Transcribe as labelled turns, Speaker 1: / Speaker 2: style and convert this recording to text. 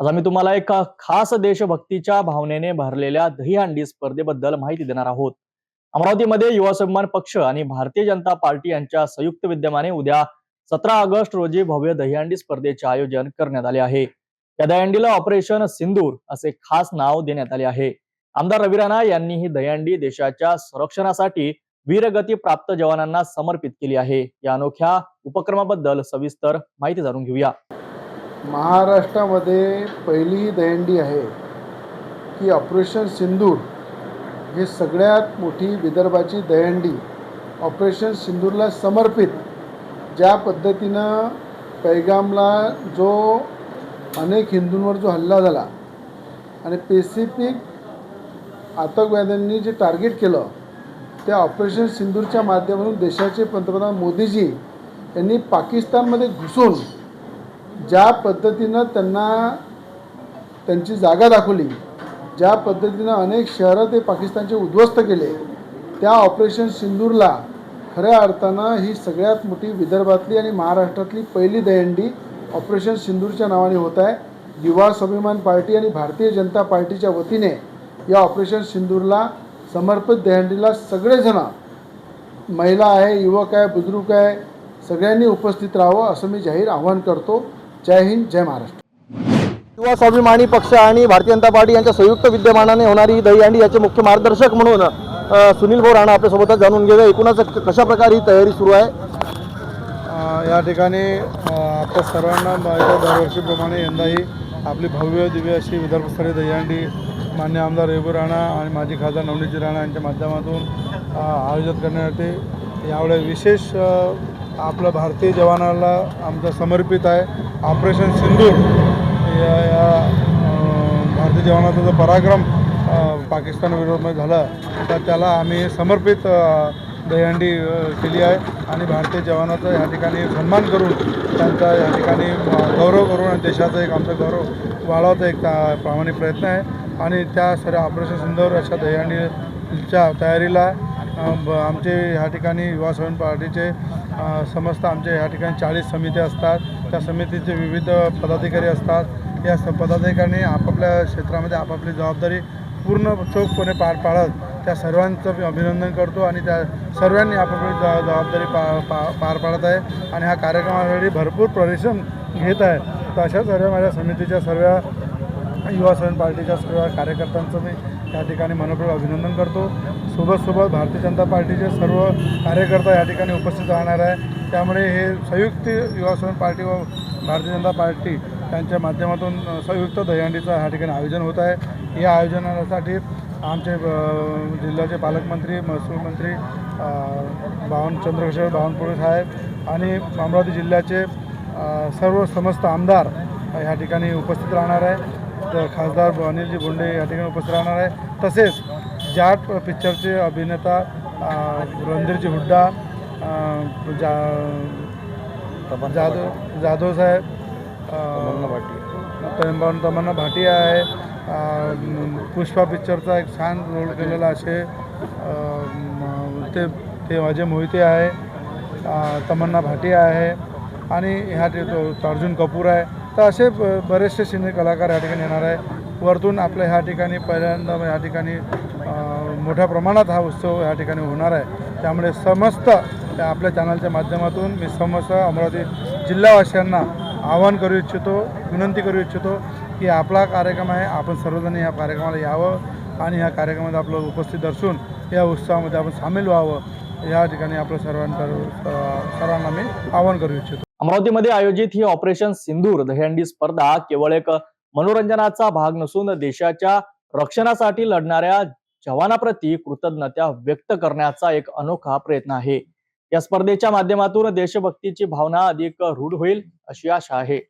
Speaker 1: आज आम्ही तुम्हाला एका खास देशभक्तीच्या भावनेने भरलेल्या दहीहंडी स्पर्धेबद्दल माहिती देणार आहोत. अमरावतीमध्ये युवा सन्मान पक्ष आणि भारतीय जनता पार्टी यांच्या संयुक्त विद्यमाने उद्या सतरा ऑगस्ट रोजी भव्य दहीहंडी स्पर्धेचे आयोजन करण्यात आले आहे. या दहीहंडीला ऑपरेशन सिंदूर असे खास नाव देण्यात आले आहे. आमदार रवी राणा यांनी ही दहीहंडी देशाच्या संरक्षणासाठी वीरगती प्राप्त जवानांना समर्पित केली आहे. या अनोख्या उपक्रमाबद्दल सविस्तर माहिती जाणून घेऊया.
Speaker 2: महाराष्ट्रामध्ये पहिली ही दहीहंडी आहे की ऑपरेशन सिंदूर. ही सगळ्यात मोठी विदर्भाची दहीहंडी ऑपरेशन सिंदूरला समर्पित ज्या पद्धतीनं पैगामला जो अनेक हिंदूंवर जो हल्ला झाला आणि पेसिफिक आतंकवाद्यांनी जे टार्गेट केलं त्या ऑपरेशन सिंदूरच्या माध्यमातून देशाचे पंतप्रधान मोदीजी यांनी पाकिस्तानमध्ये घुसून ज्या पद्धतीनं त्यांना त्यांची जागा दाखवली ज्या पद्धतीनं अनेक शहरं ते पाकिस्तानचे उद्ध्वस्त केले त्या ऑपरेशन सिंदूरला खऱ्या अर्थानं ही सगळ्यात मोठी विदर्भातली आणि महाराष्ट्रातली पहिली दहंडी ऑपरेशन सिंदूरच्या नावाने होत आहे. युवा स्वाभिमान पार्टी आणि भारतीय जनता पार्टीच्या वतीने या ऑपरेशन सिंदूरला समर्पित दहीहंडीला सगळेजणं महिला आहे युवक आहे बुजुर्ग आहे सगळ्यांनी उपस्थित राहावं असं मी जाहीर आवाहन करतो. जय हिंद जय महाराष्ट्र.
Speaker 3: युवा स्वाभिमानी पक्ष आणि भारतीय जनता पार्टी यांच्या संयुक्त विद्यमानाने होणारी ही दहीहंडी याचे मुख्य मार्गदर्शक म्हणून सुनील भाऊ राणा आपल्यासोबत जाणून घेऊया. एकूणच कशा प्रकारे ही तयारी सुरू आहे?
Speaker 2: या ठिकाणी आपल्या सर्वांना माहिती दरवर्षीप्रमाणे यंदाही आपली भव्य दिव्य अशी विदर्भस्तरीय दहीहंडी मान्य आमदार रेबू राणा आणि माजी खासदार नवनीतजी राणा यांच्या माध्यमातून आयोजित करण्यात येते. यावेळेस विशेष आपलं भारतीय जवानाला आमचं समर्पित आहे. ऑपरेशन सिंदूर या या भारतीय जवानाचा जो पराक्रम पाकिस्तान विरोधामध्ये झाला तर त्याला आम्ही समर्पित दहीहंडी केली आहे. आणि भारतीय जवानाचा या ठिकाणी सन्मान करून त्यांचा या ठिकाणी गौरव करून आणि देशाचा एक आमचा गौरव वाढवायचा एक ता- प्रामाणिक प्रयत्न आहे. आणि त्या सर ऑपरेशन सिंधूर अशा दहीहंडीच्या तयारीला ब- आमचे ह्या ठिकाणी युवा स्वयं पार्टीचे समस्त आमच्या ह्या ठिकाणी चाळीस समित्या असतात. त्या समितीचे विविध पदाधिकारी असतात. या स पदाधिकाऱ्यांनी आपापल्या क्षेत्रामध्ये आपापली जबाबदारी पूर्ण चोखपणे पार पाडत त्या सर्वांचं मी अभिनंदन करतो आणि त्या सर्वांनी आपापली ज जबाबदारी पा पा पार पाडत आहे. आणि ह्या कार्यक्रमासाठी भरपूर परिश्रम घेत आहे. तर अशा सर्व माझ्या समितीच्या सर्व युवा स्वाभिमान पार्टीच्या सर्व कार्यकर्त्यांचं मी या ठिकाणी मनपूर्वक अभिनंदन करतो. सोबतसोबत भारतीय जनता पार्टीचे सर्व कार्यकर्ता या ठिकाणी उपस्थित राहणार आहे. त्यामुळे हे संयुक्त युवा स्वयं पार्टी व भारतीय जनता पार्टी यांच्या माध्यमातून संयुक्त दहीहंडीचं ह्या ठिकाणी आयोजन होत आहे. या आयोजनासाठी आमचे जिल्ह्याचे पालकमंत्री महसूल मंत्री बावन चंद्रशेखर बावनकुळे साहेब आणि अमरावती जिल्ह्याचे सर्व समस्त आमदार ह्या ठिकाणी उपस्थित राहणार आहे. खासदार अनिलजी बोंडे या ठिकाणी उपस्थित राहणार आहे. तसेच जाट पिक्चरचे अभिनेता रणधीरजी हुड्डा जा जाधव जाधव साहेब तमन्ना तमन्ना भाटिया आहे. पुष्पा पिक्चरचा एक छान रोल केलेला असे ते ते अजय मोहिते आहे. तमन्ना भाटिया आहे. आणि ह्या अर्जुन कपूर आहे. तर असे ब- बरेचसे सिने कलाकार या ठिकाणी येणार आहे. वरतून आपल्या ह्या ठिकाणी पहिल्यांदा या ठिकाणी मोठ्या प्रमाणात हा उत्सव या ठिकाणी होणार आहे. त्यामुळे समस्त त्या आपल्या चॅनलच्या माध्यमातून मी समस्त अमरावती जिल्हावासियांना आवाहन करू इच्छितो विनंती करू इच्छितो की आपला कार्यक्रम आहे आपण सर्वजण या कार्यक्रमाला यावं आणि ह्या कार्यक्रमात आपलं उपस्थित दर्शून या उत्सवामध्ये आपण सामील व्हावं. या ठिकाणी आपलं सर्वांना सर्वांना मी आवाहन करू इच्छितो.
Speaker 1: अमरावतीमध्ये आयोजित ही ऑपरेशन सिंदूर दहीहंडी स्पर्धा केवळ एक मनोरंजनाचा भाग नसून देशाच्या रक्षणासाठी लढणाऱ्या जवानाप्रती कृतज्ञता व्यक्त करण्याचा एक अनोखा प्रयत्न आहे. या स्पर्धेच्या माध्यमातून देशभक्तीची भावना अधिक रूढ होईल अशी आशा आहे.